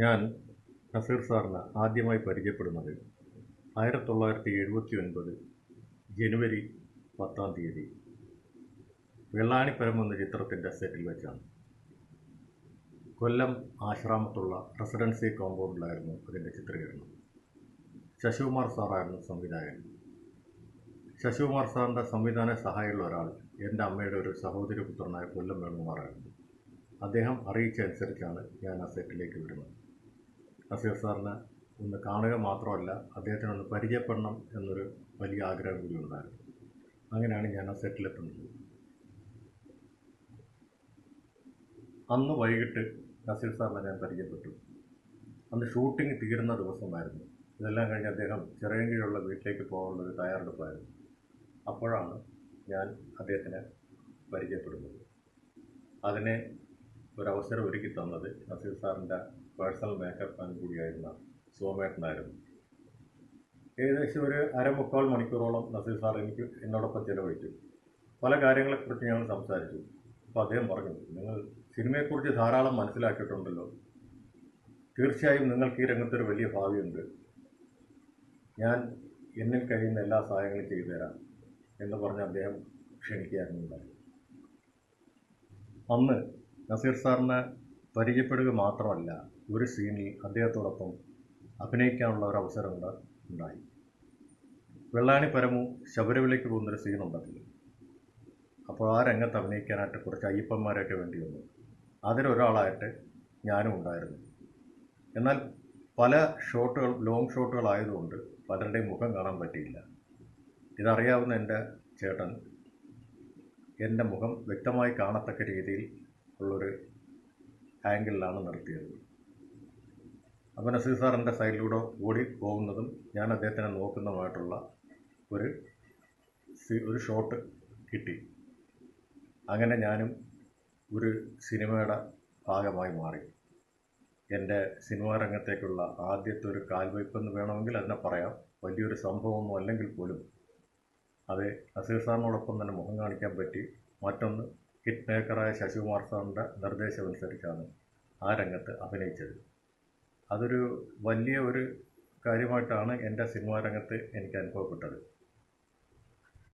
ഞാൻ നസീർ സാറിന് ആദ്യമായി പരിചയപ്പെടുന്നത് ആയിരത്തി തൊള്ളായിരത്തി എഴുപത്തി ഒൻപത് ജനുവരി പത്താം തീയതി. വെള്ളാണിപ്പരം എന്ന ചിത്രത്തിന്റെ സെറ്റിൽ വെച്ചാണ്. കൊല്ലം ആശ്രാമത്തുള്ള റെസിഡൻസി കോമ്പൗണ്ടിലായിരുന്നു അതിന്റെ ചിത്രീകരണം. ശശികുമാർ സാറായിരുന്നു സംവിധായകൻ. ശശികുമാർ സാറിന്റെ സംവിധാന സഹായമുള്ള ഒരാൾ എന്റെ അമ്മയുടെ ഒരു സഹോദരി പുത്രനായ കൊല്ലം വേണുകുമാറായിരുന്നു അദ്ദേഹം അറിയിച്ചനുസരിച്ചാണ് ഞാൻ ആ സെറ്റിലേക്ക് വരുന്നത്. നസീർ സാറിനെ ഒന്ന് കാണുക മാത്രമല്ല അദ്ദേഹത്തിനെ ഒന്ന് പരിചയപ്പെടണം എന്നൊരു വലിയ ആഗ്രഹം കൂടി ഉണ്ടായിരുന്നു. അങ്ങനെയാണ് ഞാൻ ആ സെറ്റിലെത്തുന്നത് അന്ന് വൈകിട്ട് നസീർ സാറിനെ ഞാൻ പരിചയപ്പെട്ടു. അന്ന് ഷൂട്ടിംഗ് തീരുന്ന ദിവസമായിരുന്നു. ഇതെല്ലാം കഴിഞ്ഞ് അദ്ദേഹം ചിറയങ്കിലുള്ള വീട്ടിലേക്ക് പോകാനുള്ള ഒരു തയ്യാറെടുപ്പായിരുന്നു. അപ്പോഴാണ് ഞാൻ അദ്ദേഹത്തിനെ പരിചയപ്പെടുന്നത്. അതിനെ ഒരവസരം ഒരുക്കി തന്നത് നസീർ സാറിന്റെ പേഴ്സണൽ മേക്കപ്പ് മാൻ കൂടിയായിരുന്ന സോമേട്ടനായിരുന്നു. ഏകദേശം ഒരു അരമുക്കാൽ മണിക്കൂറോളം നസീർ സാർ എനിക്ക് എന്നോടൊപ്പം ചിലവഴിച്ചു. പല കാര്യങ്ങളെക്കുറിച്ച് ഞങ്ങൾ സംസാരിച്ചു. അപ്പോൾ അദ്ദേഹം പറഞ്ഞു നിങ്ങൾ സിനിമയെക്കുറിച്ച് ധാരാളം മനസ്സിലാക്കിയിട്ടുണ്ടല്ലോ. തീർച്ചയായും നിങ്ങൾക്ക് ഈ രംഗത്തൊരു വലിയ ഭാവിയുണ്ട്. ഞാൻ എന്നിൽ കഴിയുന്ന എല്ലാ സഹായങ്ങളും ചെയ്തു തരാം എന്ന് പറഞ്ഞ് അദ്ദേഹം ക്ഷണിക്കുകയായിരുന്നു. അന്ന് നസീർ സാറിനെ പരിചയപ്പെടുക മാത്രമല്ല ഒരു സീനിൽ അദ്ദേഹത്തോടൊപ്പം അഭിനയിക്കാനുള്ള ഒരു അവസരം ഉണ്ടായി. വെള്ളാണി പരമു ശബരിമലയ്ക്ക് പോകുന്നൊരു സീനുണ്ടതിൽ അപ്പോൾ ആ രംഗത്ത് അഭിനയിക്കാനായിട്ട് കുറച്ച് അയ്യപ്പന്മാരൊക്കെ വേണ്ടി വന്നു. അതിലൊരാളായിട്ട് ഞാനും ഉണ്ടായിരുന്നു. എന്നാൽ പല ഷോട്ടുകൾ ലോങ് ഷോട്ടുകളായതുകൊണ്ട് പലരുടെയും മുഖം കാണാൻ പറ്റിയില്ല. ഇതറിയാവുന്ന എന്റെ ചേട്ടൻ എന്റെ മുഖം വ്യക്തമായി കാണത്തക്ക രീതിയിൽ ഉള്ളൊരു ആംഗിളിലാണ് നിർത്തിയത്. അപ്പോൾ നസീർ സാർ എന്റെ സൈഡിലൂടെ ഓടി പോകുന്നതും ഞാൻ അദ്ദേഹത്തിനെ നോക്കുന്നതുമായിട്ടുള്ള ഒരു ഒരു ഷോട്ട് കിട്ടി. അങ്ങനെ ഞാനും ഒരു സിനിമയുടെ ഭാഗമായി മാറി. എന്റെ സിനിമാ രംഗത്തേക്കുള്ള ആദ്യത്തെ ഒരു കാൽവയ്പ്പെന്ന് വേണമെങ്കിൽ അതിനെ പറയാം. വലിയൊരു സംഭവമൊന്നും അല്ലെങ്കിൽ പോലും. അത് നസീർ സാറിനോടൊപ്പം തന്നെ മുഖം കാണിക്കാൻ പറ്റി. മറ്റൊന്ന് ഹിറ്റ് മേക്കറായ ശശികുമാർ സാറിന്റെ നിർദ്ദേശമനുസരിച്ചാണ് ആ രംഗത്ത് അഭിനയിച്ചത്. അതൊരു വലിയ ഒരു കാര്യമായിട്ടാണ് എന്റെ സിനിമാ രംഗത്ത് എനിക്ക് അനുഭവപ്പെട്ടത്.